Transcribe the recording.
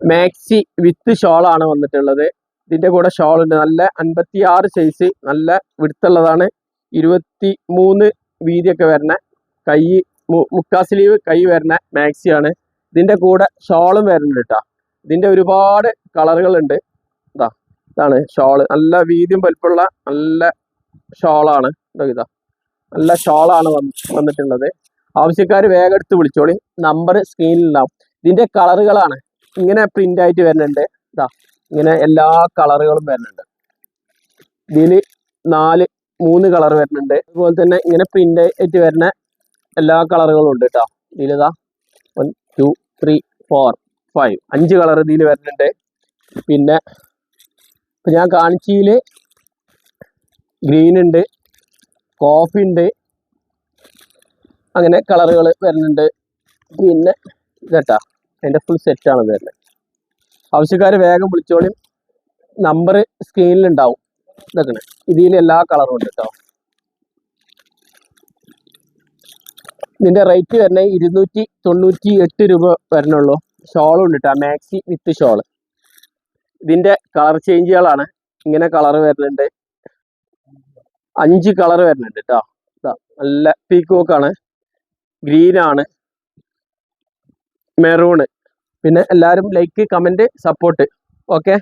Maxi വിത്ത് ഷോളാണ് വന്നിട്ടുള്ളത്. ഇതിന്റെ കൂടെ ഷോൾ ഉണ്ട്. നല്ല അൻപത്തി ആറ് സൈസ് നല്ല വിടുത്തുള്ളതാണ് ഇരുപത്തി മൂന്ന് വീതിയൊക്കെ വരുന്ന കൈ മുക്കാ സ്ലീവ് കൈ വരുന്ന മാക്സിയാണ് ഇതിന്റെ കൂടെ ഷോളും വരുന്നുണ്ട് കേട്ടോ ഇതിന്റെ ഒരുപാട് കളറുകളുണ്ട് ഇതാ ഇതാണ് ഷോൾ നല്ല വീതിയും വലിപ്പമുള്ള നല്ല ഷോളാണ് ഇതാ. നല്ല ഷോളാണ് വന്നിട്ടുള്ളത്. ആവശ്യക്കാർ വേഗം എടുത്ത് വിളിച്ചോളി. നമ്പർ സ്ക്രീനിലുണ്ടാവും ഇതിന്റെ കളറുകളാണ് ഇങ്ങനെ പ്രിന്റ് ആയിട്ട് വരുന്നുണ്ട്. ഇതാ ഇങ്ങനെ എല്ലാ കളറുകളും വരുന്നുണ്ട്. ഇതിൽ നാല് മൂന്ന് കളർ വരുന്നുണ്ട്. അതുപോലെ തന്നെ ഇങ്ങനെ പ്രിന്റ് ആയിട്ട് വരുന്ന എല്ലാ കളറുകളും ഉണ്ട് കേട്ടോ ഇതിലിതാ one two three four five അഞ്ച് കളർ ഇതിൽ വരുന്നുണ്ട്. പിന്നെ ഇപ്പൊ ഞാൻ കാണിച്ചതിൽ ഗ്രീൻ ഉണ്ട് കോഫി ഉണ്ട് അങ്ങനെ കളറുകൾ വരുന്നുണ്ട്. പിന്നെ ഇതട്ടാ അതിന്റെ ഫുൾ സെറ്റാണ് വരുന്നത് ആവശ്യക്കാർ വേഗം വിളിച്ചോളും. നമ്പർ സ്ക്രീനിലുണ്ടാവും ഇതൊക്കെ ഇതിൽ എല്ലാ കളറും ഉണ്ട് കേട്ടോ ഇതിന്റെ റേറ്റ് വരുന്നത് ഇരുന്നൂറ്റി തൊണ്ണൂറ്റി എട്ട് രൂപ വരണുള്ളൂ. ഷോളും ഉണ്ട് കേട്ടോ മാക്സി വിത്ത് ഷോൾ ഇതിന്റെ കളർ ചേഞ്ചുകളാണ് ഇങ്ങനെ കളർ വരുന്നുണ്ട്. അഞ്ച് കളർ വരുന്നുണ്ട് കേട്ടോ നല്ല പീക്കോക്കാണ് ഗ്രീനാണ് മെറൂണ് പിന്നെ എല്ലാവരും ലൈക്ക് കമന്റ് സപ്പോർട്ട് ഓക്കെ